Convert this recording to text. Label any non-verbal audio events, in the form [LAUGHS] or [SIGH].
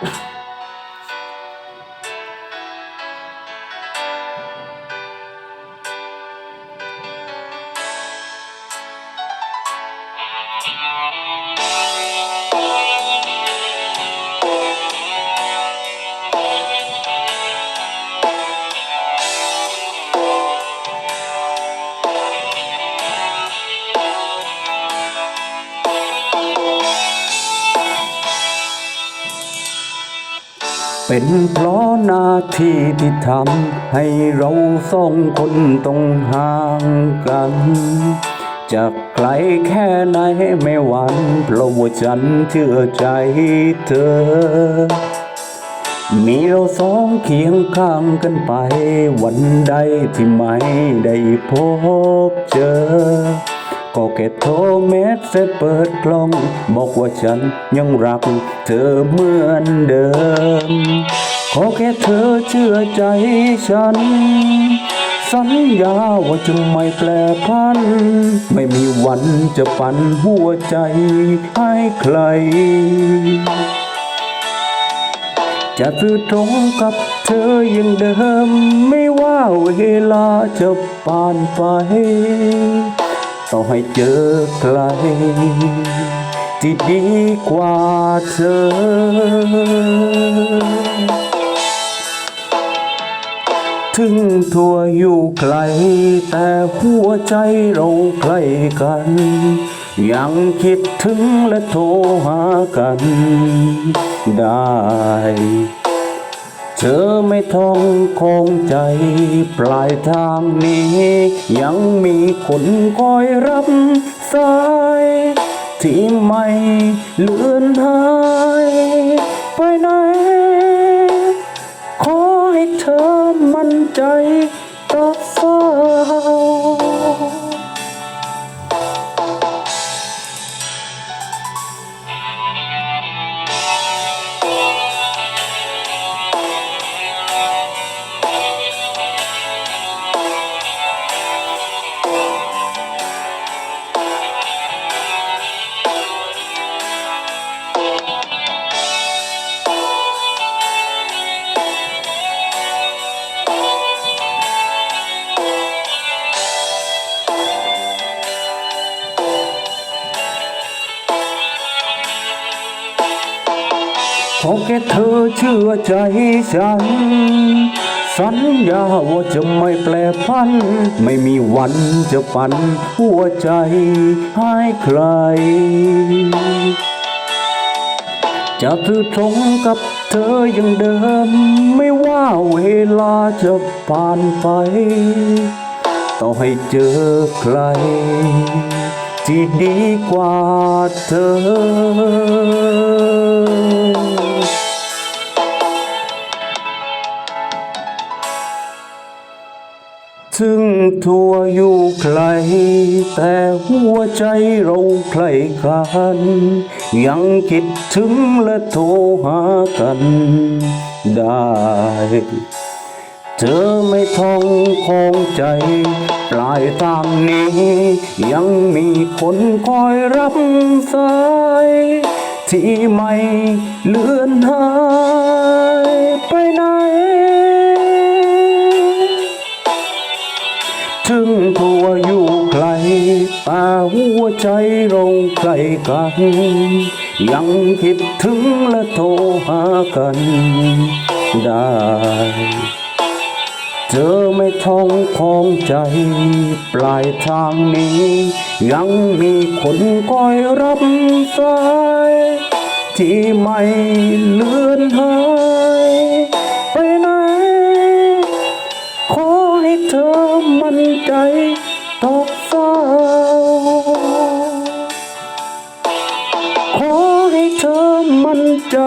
you [LAUGHS] เป็นเพราะหน้าที่ที่ทำให้เราสองคนต้องห่างกันจะไกลแค่ไหนไม่หวั่นเพราะว่าฉันเชื่อใจเธอ มีเราสองเคียงข้างกันไป วันใดที่ไม่ได้พบเจอ ก็แค่โทรเมสเซจเปิดกล้อง บอกว่าฉันยังรักเธอเหมือนเดิม ขอแค่เธอเชื่อใจฉัน สัญญาว่าจะไม่แปลพัน ไม่มีวันจะปั่นหัวใจให้ใครจะซื่อตรงกับเธออย่างเดิม ไม่ว่าเวลาจะผ่านไป ต่อให้เจอใครที่ดีกว่าเธอ ถึงทัวอยู่ไกล แต่หัวใจเราใกล้กัน ยังคิดถึงและโทรหากันได้ เธอไม่ท้องคงใจ ปลายทางนี้ ยังมีคนคอยรับสาย ที่ไม่เลือนหายไปไหน ขอให้เธอมั่นใจต่อสา อแค่เธอเชื่อใจฉัน สัญญาว่าจะไม่แปลพัน ไม่มีวันจะปันหัวใจให้ใคร จะถือตรงกับเธออย่างเดิม ไม่ว่าเวลาจะผ่านไป ต่อให้เจอใคร ที่ดีกว่าเธอ ถึงทัวอยู่ไกล แต่หัวใจเราใกล้กัน ยังคิดถึงและโทรหากันได้ เธอไม่ท้องคงใจ ปลายทางนี้ ยังมีคนคอยรับสาย ที่ไม่เลือนหายไปไหน ถึงตัวอยู่ไกลแต่หัวใจเราใกล้กัน ยังคิดถึงและโทรหากันได้ เธอไม่ท้องคองใจ ปลายทางนี้ ยังมีคนคอยรับสาย ที่ไม่เลือนหายไปไหน ขอให้เธอมั่นใจต่อฟ้าขอให้เธอมั่นใจ